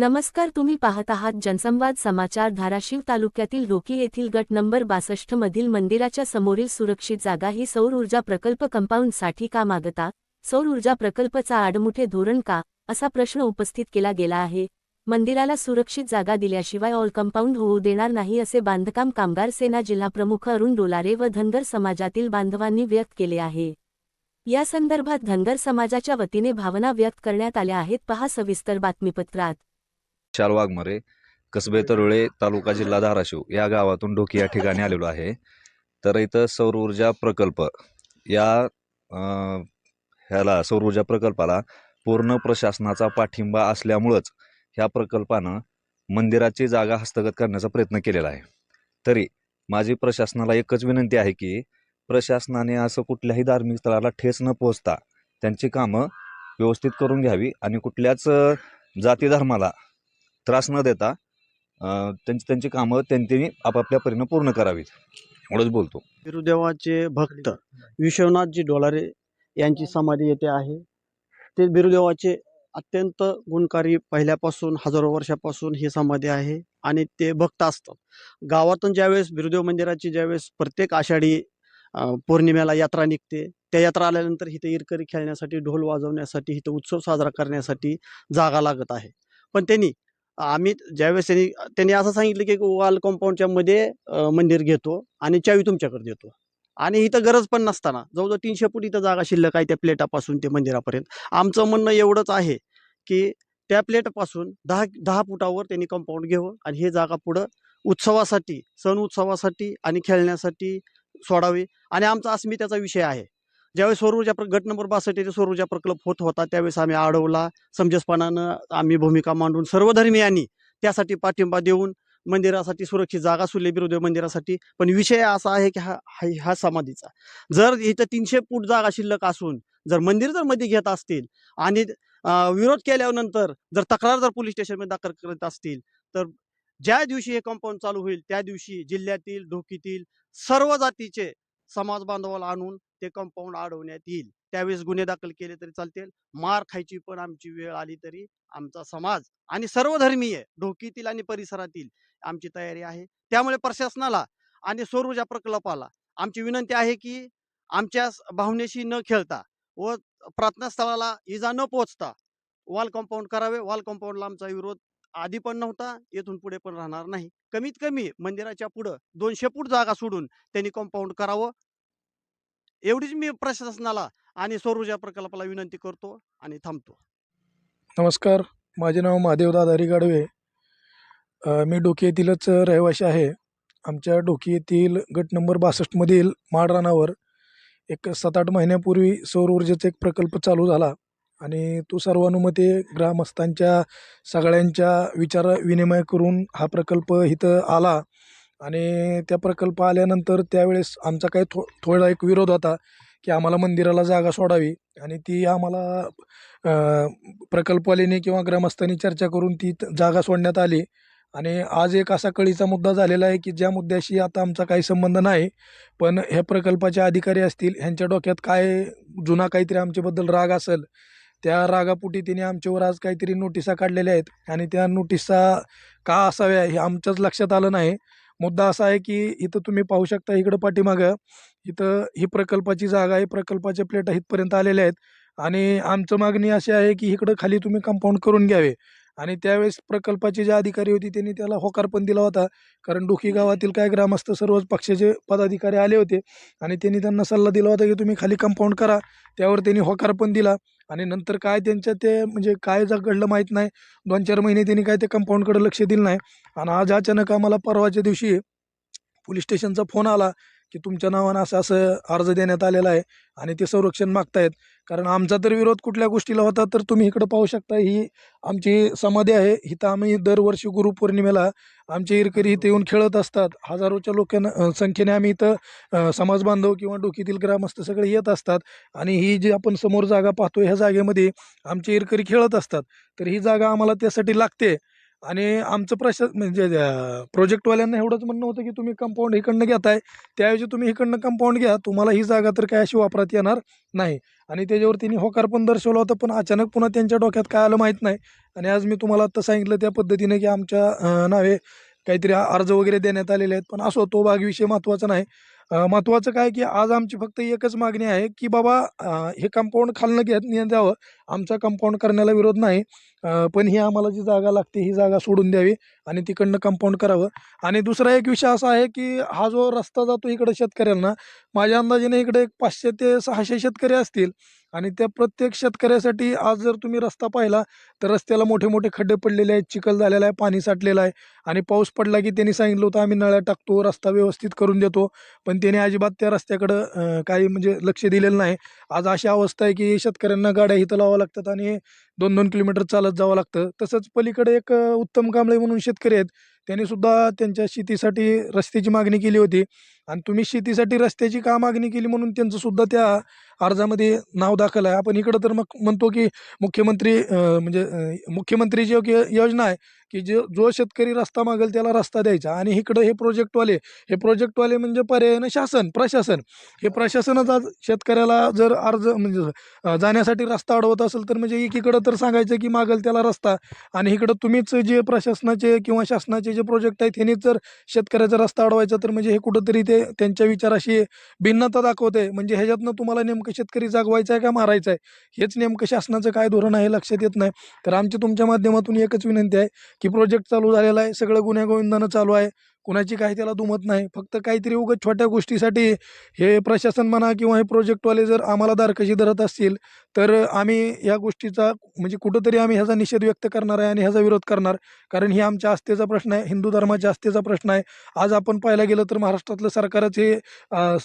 नमस्कार तुम्ही पाहत आहात जनसंवाद समाचार धाराशिव तालुक्यातील रोकी येथील गट नंबर बासष्ट मधील मंदिराच्या समोरील सुरक्षित जागा ही सौर ऊर्जा प्रकल्प कंपाऊंडसाठी का मागता? सौर ऊर्जा प्रकल्पचा आडमुठे धोरण का? असा प्रश्न उपस्थित केला गेला आहे. मंदिराला सुरक्षित जागा दिल्याशिवाय ऑल कंपाऊंड होऊ देणार नाही असे बांधकाम कामगार सेना जिल्हाप्रमुख अरुण डोलारे व धनगर समाजातील बांधवांनी व्यक्त केले आहे. या संदर्भात धनगर समाजाच्या वतीने भावना व्यक्त करण्यात आल्या आहेत. पहा सविस्तर बातमीपत्रात. विशाल वाघमारे कसबे तरुळे तालुका जिल्हा धाराशिव या गावातून ढोकी या ठिकाणी आलेलो आहे. तर इथं सौर ऊर्जा प्रकल्प या ह्याला सौर ऊर्जा प्रकल्पाला पूर्ण प्रशासनाचा पाठिंबा असल्यामुळंच ह्या प्रकल्पानं मंदिराची जागा हस्तगत करण्याचा प्रयत्न केलेला आहे. तरी माझी प्रशासनाला एकच विनंती आहे की प्रशासनाने असं कुठल्याही धार्मिक स्थळाला ठेस न पोचता त्यांची कामं व्यवस्थित करून घ्यावी आणि कुठल्याच जाती धर्माला त्रास न देता त्यांची त्यांची कामं त्यांनी आपापल्या परीनं पूर्ण करावीत. एवढंच बोलतो. बिरुदेवाचे भक्त विश्वनाथजी डोलारे यांची समाधी येथे आहे. ते बिरुदेवाचे अत्यंत गुणकारी पहिल्यापासून हजारो वर्षापासून ही समाधी आहे आणि ते भक्त असतात. गावातून ज्यावेळेस बिरुदेव मंदिराची ज्यावेळेस प्रत्येक आषाढी पौर्णिमेला यात्रा निघते त्या यात्रा आल्यानंतर इथं इरकरी खेळण्यासाठी ढोल वाजवण्यासाठी इथं उत्सव साजरा करण्यासाठी जागा लागत आहे. पण त्यांनी आम्ही ज्यावेळेस त्यांनी त्यांनी असं सांगितलं की वॉल कॉम्पाऊंडच्या मध्ये मंदिर घेतो आणि चावी तुमच्याकडे देतो. आणि इथं गरज पण नसताना जवळजवळ तीनशे फूट इथं जागा शिल्लक आहे त्या प्लेटापासून ते मंदिरापर्यंत. आमचं म्हणणं एवढंच आहे की त्या प्लेटपासून दहा दहा फुटावर त्यांनी कंपाऊंड घ्यावं आणि हे जागा पुढं उत्सवासाठी सण उत्सवासाठी आणि खेळण्यासाठी सोडावी. आणि आमचा अस्मितेचा विषय आहे. ज्यावेळेस सौर ऊर्जा गट नंबर बासष्ट येथे सौर ऊर्जा प्रकल्प होत होता त्यावेळेस आम्ही अडवला समजसपणानं आम्ही भूमिका मांडून सर्वधर्मीयांनी त्यासाठी पाठिंबा देऊन मंदिरासाठी सुरक्षित जागा सुले बिरुदेव मंदिरासाठी. पण विषय असा आहे की हा हा- समाधीचा. जर इथं तीनशे फूट जागा शिल्लक असून जर मंदिर जर मध्ये घेत असतील आणि विरोध केल्यानंतर जर तक्रार जर पोलीस स्टेशनमध्ये दाखल करत असतील तर ज्या दिवशी हे कंपाऊंड चालू होईल त्या दिवशी जिल्ह्यातील धोकीतील सर्व जातीचे समाज बांधवाला आणून ते कंपाऊंड अडवण्यात येईल. त्यावेळेस गुन्हे दाखल केले तरी चालतील. मार खायची पण आमची वेळ आली तरी आमचा समाज आणि सर्व धर्मीय ढोकीतील आणि परिसरातील आमची तयारी आहे. त्यामुळे प्रशासनाला आणि सौरऊर्जा प्रकल्पाला आमची विनंती आहे की आमच्या भावनेशी न खेळता व प्रार्थनास्थळाला इजा न पोचता वॉल कंपाऊंड करावे. वॉल कंपाऊंडला आमचा विरोध आधी पण नव्हता येथून पुढे पण राहणार नाही. कमीत कमी मंदिराच्या पुढं दोनशे फूट जागा सोडून त्यांनी कंपाऊंड करावं. एवढीच मी प्रशासनाला आणि सौरऊर्जा प्रकल्पाला विनंती करतो आणि थांबतो. नमस्कार. माझे नाव महादेव दादारी गाडवे मी डोकी येथीलच रहिवासी आहे. आमच्या डोकी येथील गट नंबर बासष्टमधील माळरानावर एक सात आठ महिन्यापूर्वी सौर ऊर्जेचा एक प्रकल्प चालू झाला आणि तो सर्वानुमते ग्रामस्थांच्या सगळ्यांच्या विचार विनिमय करून हा प्रकल्प इथं आला. आणि त्या प्रकल्प आल्यानंतर त्यावेळेस आमचा काही थो थोडा एक विरोध होता की आम्हाला मंदिराला जागा सोडावी. आणि ती आम्हाला प्रकल्पवालीने किंवा ग्रामस्थांनी चर्चा करून ती जागा सोडण्यात आली. आणि आज एक असा कळीचा मुद्दा झालेला आहे की ज्या मुद्द्याशी आता आमचा काही संबंध नाही पण ह्या प्रकल्पाचे अधिकारी असतील ह्यांच्या डोक्यात काय जुना काहीतरी आमच्याबद्दल राग असेल त्या रागापुटी तिने आमच्यावर आज काहीतरी नोटिसा काढलेल्या आहेत. आणि त्या नोटिसा का असाव्या हे आमच्याच लक्षात आलं नाही. मुद्दा असा आहे की इथं तुम्ही पाहू शकता इकडं पाठीमागं इथं ही प्रकल्पाची जागा आहे प्रकल्पाच्या प्लेटा इथपर्यंत आलेल्या आहेत. आणि आमचं मागणी अशी आहे की इकडं खाली तुम्ही कंपाऊंड करून घ्यावे. आणि त्यावेळेस प्रकल्पाचे जे अधिकारी होते त्यांनी त्याला होकार पण दिला होता. कारण डोकी गावातील काय ग्रामस्थ सर्वच पक्षाचे पदाधिकारी आले होते आणि त्यांनी त्यांना सल्ला दिला होता की तुम्ही खाली कंपाऊंड करा. त्यावर त्यांनी होकार पण दिला आणि नंतर काय त्यांच्या ते म्हणजे काय जर घडलं माहीत नाही दोन चार महिने त्यांनी काय ते कंपाऊंडकडे लक्ष दिलं नाही. आणि आज अचानक आम्हाला परवाच्या दिवशी पोलीस स्टेशनचा फोन आला की तुमच्या नावानं असं असं अर्ज देण्यात आलेला आहे आणि ते संरक्षण मागतायत. कारण आमचा तर विरोध कुठल्या गोष्टीला होता तर तुम्ही इकडं पाहू शकता ही आमची समाधी आहे. इथं आम्ही दरवर्षी गुरुपौर्णिमेला आमचे इरकरी इथे येऊन खेळत असतात. हजारोच्या लोकांना संख्येने आम्ही इथं समाज बांधव किंवा डोकीतील ग्रामस्थ सगळे येत असतात. आणि ही जी आपण समोर जागा पाहतो ह्या जागेमध्ये आमचे इरकरी खेळत असतात. तर ही जागा आम्हाला त्यासाठी लागते. आणि आमचं प्रशा म्हणजे प्रोजेक्टवाल्यांना एवढंच म्हणणं होतं की तुम्ही कंपाऊंड इकडनं घेताय. त्याऐवजी तुम्ही इकडनं कंपाऊंड घ्या. तुम्हाला ही जागा तर काय अशी वापरात येणार नाही. आणि त्याच्यावर त्यांनी होकार पण दर्शवला होता पण अचानक पुन्हा त्यांच्या डोक्यात काय आलं माहीत नाही. आणि आज मी तुम्हाला आत्ता सांगितलं त्या पद्धतीने की आमच्या नावे काहीतरी अर्ज वगैरे देण्यात आलेले आहेत पण असो तो भाग विषय महत्त्वाचा नाही. महत्त्वाचं काय की आज आमची फक्त एकच मागणी आहे की बाबा हे कंपाऊंड खालनं घेत द्यावं. आमचा कंपाऊंड करण्याला विरोध नाही. पण ही आम्हाला जी जागा लागते ही जागा सोडून द्यावी आणि तिकडनं कंपाऊंड करावं. आणि दुसरा एक विषय असा आहे की हा जो रस्ता जातो इकडं शेतकऱ्यांना माझ्या अंदाजाने इकडे एक पाचशे ते सहाशे शेतकरी असतील. आणि त्या प्रत्येक शेतकऱ्यासाठी आज जर तुम्ही रस्ता पाहिला तर रस्त्याला मोठे मोठे खड्डे पडलेले आहेत चिखल झालेला आहे पाणी साठलेलं आहे आणि पाऊस पडला की त्यांनी सांगितलं होतं आम्ही नळ्या टाकतो रस्ता व्यवस्थित करून देतो. पण त्याने अजिबात त्या रस्त्याकडं काही म्हणजे लक्ष दिलेलं नाही. आज अशी अवस्था आहे की शेतकऱ्यांना गाड्या इथं लावावं लागतात आणि दोन दोन किलोमीटर चालत जावं लागतं. तसंच पलीकडे एक उत्तम कांबळे म्हणून शेतकरी आहेत त्यांनी सुद्धा त्यांच्या शेतीसाठी रस्त्याची मागणी केली होती. आणि तुम्ही शेतीसाठी रस्त्याची का मागणी केली म्हणून त्यांचं सुद्धा त्या अर्जामध्ये नाव दाखल आहे. आपण इकडं तर मग म्हणतो की मुख्यमंत्री म्हणजे मुख्यमंत्री जी योजना आहे की जो जो शेतकरी रस्ता मागेल त्याला रस्ता द्यायचा. आणि इकडं हे प्रोजेक्टवाले हे प्रोजेक्टवाले म्हणजे पर्यायानं शासन प्रशासन. हे प्रशासनच आज शेतकऱ्याला जर अर्ज म्हणजे जाण्यासाठी रस्ता अडवत असेल तर म्हणजे एकीकडं तर सांगायचं की मागेल त्याला रस्ता. आणि इकडं तुम्हीच जे प्रशासनाचे किंवा शासनाचे जे प्रोजेक्ट आहेत ह्यांनीच जर शेतकऱ्याचा रस्ता अडवायचा तर म्हणजे हे कुठंतरी ते त्यांच्या विचाराशी भिन्नता दाखवते म्हणजे ह्याच्यातनं तुम्हाला नेमकं शेतकरी जागवायचा आहे का मारायचा आहे? हेच नेमकं शासनाचं काय धोरण आहे लक्षात येत नाही. तर आमची तुमच्या माध्यमातून एकच विनंती आहे की प्रोजेक्ट चालू झालेला आहे सगळं गुन्हेगोविंदानं चालू आहे. कुणाची काही त्याला दुमत नाही. फक्त काहीतरी उगाच छोट्या गोष्टीसाठी हे प्रशासन म्हणा किंवा हे प्रोजेक्टवाले जर आम्हाला दारकशी धरत असतील तर आम्ही या गोष्टीचा म्हणजे कुठंतरी आम्ही ह्याचा निषेध व्यक्त करणार आहे आणि ह्याचा विरोध करणार. कारण ही आमच्या आस्थेचा प्रश्न आहे हिंदू धर्माच्या आस्थेचा प्रश्न आहे. आज आपण पाहायला गेलं तर महाराष्ट्रातलं सरकारच हे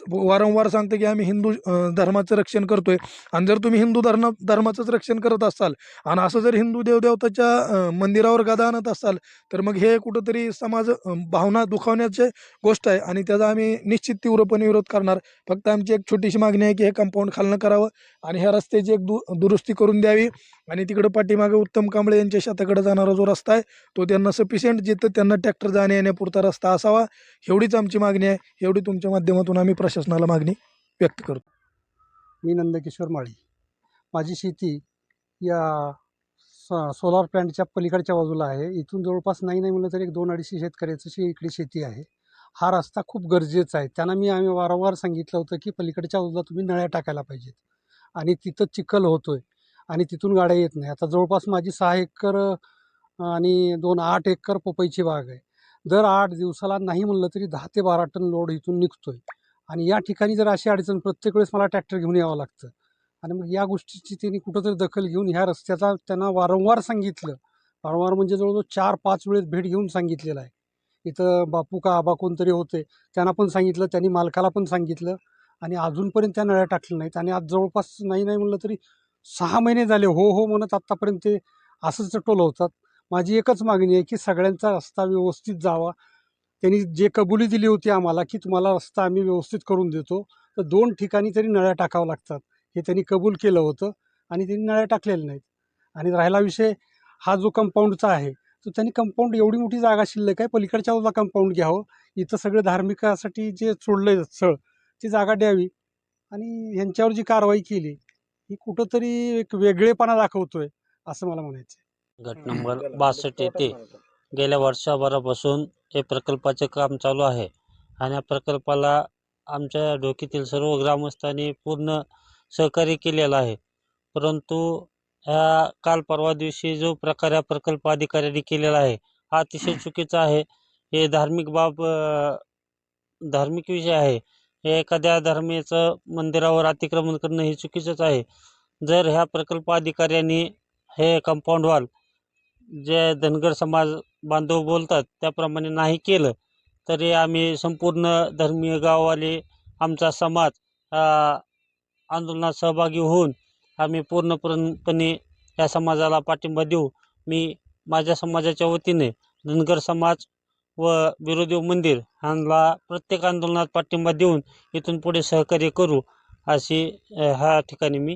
वारंवार सांगतं की आम्ही हिंदू धर्माचं रक्षण करतोय. आणि जर तुम्ही हिंदू धर्म धर्माचंच रक्षण करत असाल आणि असं जर हिंदू देवदेवताच्या मंदिरावर गदा आणत असाल तर मग हे कुठंतरी समाज भावना दुखावण्याचे गोष्ट आहे आणि त्याचा आम्ही निश्चित तीव्रपणे विरोध करणार. फक्त आमची एक छोटीशी मागणी आहे की हे कंपाऊंड खालनं करावं आणि ह्या रस्त्याची एक दु दुरुस्ती करून द्यावी आणि तिकडं पाठीमागे उत्तम कांबळे यांच्या शेताकडे जाणारा जो रस्ता आहे तो त्यांना सफिशियंट जिथं त्यांना ट्रॅक्टर जाण्या येण्यापुरता रस्ता असावा एवढीच आमची मागणी आहे. एवढी तुमच्या माध्यमातून आम्ही प्रशासनाला मागणी व्यक्त करतो. मी नंदकिशोर माळी. माझी शेती या सोलार प्लॅन्टच्या पलीकडच्या बाजूला आहे. इथून जवळपास नाही नाही म्हणलं तरी एक दोन अडीचशे शेतकऱ्याची इकडे शेती आहे. हा रस्ता खूप गरजेचा आहे. त्यांना मी आम्ही वारंवार सांगितलं होतं की पलीकडच्या बाजूला तुम्ही नळ्या टाकायला पाहिजेत. आणि तिथं चिखल होतो आहे आणि तिथून गाड्या येत नाही. आता जवळपास माझी सहा एकर आणि दोन आठ एकर पपईची बाग आहे. दर आठ दिवसाला नाही म्हणलं तरी दहा ते बारा टन लोड इथून निघतो आहे आणि या ठिकाणी जर अशी अडचण प्रत्येक वेळेस मला ट्रॅक्टर घेऊन यावं लागतं. आणि मग या गोष्टीची त्यांनी कुठंतरी दखल घेऊन ह्या रस्त्याचा त्यांना वारंवार सांगितलं. वारंवार म्हणजे जवळजवळ चार पाच वेळेस भेट घेऊन सांगितलेलं आहे. इथं बापू का आबा कोणतरी होते त्यांना पण सांगितलं त्यांनी मालकाला पण सांगितलं आणि अजूनपर्यंत त्या नळ्या टाकल्या नाहीत आणि आज जवळपास नाही नाही म्हणलं तरी सहा महिने झाले हो हो म्हणत आत्तापर्यंत ते असंच टोलवतात माझी एकच मागणी आहे की सगळ्यांचा रस्ता व्यवस्थित जावा. त्यांनी जे कबुली दिली होती आम्हाला की तुम्हाला रस्ता आम्ही व्यवस्थित करून देतो तर दोन ठिकाणी तरी नळ्या टाकावं लागतात. हे त्यांनी कबूल केलं होतं आणि त्यांनी नळ्या टाकलेल्या नाहीत. आणि राहिला विषय हा जो कंपाऊंडचा आहे तो त्यांनी कंपाऊंड एवढी मोठी जागा शिल्लक आहे पलीकडच्या बाजूला कंपाऊंड घ्यावं. इथं सगळं धार्मिकासाठी जे सोडलं आहे स्थळ ती जागा द्यावी. आणि ह्यांच्यावर जी कारवाई केली ही कुठंतरी एक वेगळेपणा दाखवतोय असं मला म्हणायचं गट नंबर बासष्ट येथे गेल्या वर्षभरापासून हे प्रकल्पाचे काम चालू आहे. आणि या प्रकल्पाला आमच्या डोक्यातील सर्व ग्रामस्थांनी पूर्ण सहकार्य केलेलं आहे. परंतु ह्या काल परवा दिवशी जो प्रकार या प्रकल्प अधिकाऱ्यांनी केलेला आहे हा अतिशय चुकीचा आहे. हे धार्मिक बाब धार्मिक विषय आहे. हे एखाद्या धर्मीचं मंदिरावर अतिक्रमण करणं हे चुकीचंच आहे. जर ह्या प्रकल्प अधिकाऱ्यांनी हे कंपाऊंड वॉल जे धनगर समाज बांधव बोलतात त्याप्रमाणे नाही केलं तरी आम्ही संपूर्ण धर्मीय गाववाले आमचा समाज आंदोलनात सहभागी होऊन आम्ही पूर्णपणे या समाजाला पाठिंबा देऊ. मी माझ्या समाजाच्या वतीने धनगर समाज व बिरोदेव मंदिर ह्यांना प्रत्येक आंदोलनात पाठिंबा देऊन इथून पुढे सहकार्य करू अशी ह्या ठिकाणी मी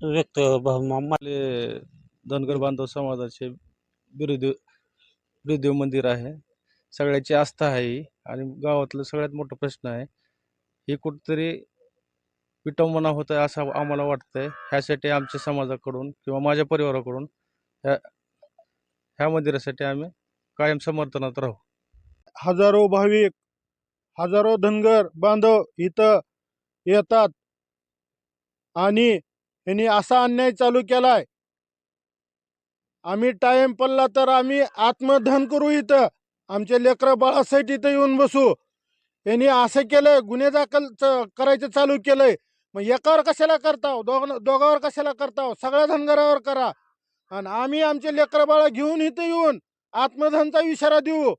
व्यक्त आपले धनगर बांधव समाजाचे बिरुदेव बिरुदेव मंदिर आहे. सगळ्याची आस्था आहे ही आणि गावातलं सगळ्यात मोठा प्रश्न आहे. हे कुठंतरी विटंबना होत आहे असं आम्हाला वाटतंय. ह्यासाठी आमच्या समाजाकडून किंवा माझ्या परिवाराकडून ह्या ह्या मंदिरासाठी आम्ही कायम समर्थनात राहू. हजारो भाविक हजारो धनगर बांधव इथं येतात आणि यांनी असा अन्याय चालू केलाय. आम्ही टाइम पडला तर आम्ही आत्मधन करू इथं. आमचे लेकरं बाळासाठी इथं येऊन बसू. यांनी असं केलंय गुन्हे दाखल च- करायचं चालू केलंय. मग एकावर कशाला करताव हो? दोघ दोघावर कशाला करताव हो? सगळ्या धनगरावर करा. आणि आम्ही आमचे लेकरं बाळा घेऊन इथं येऊन आत्मधनचा इशारा देऊ.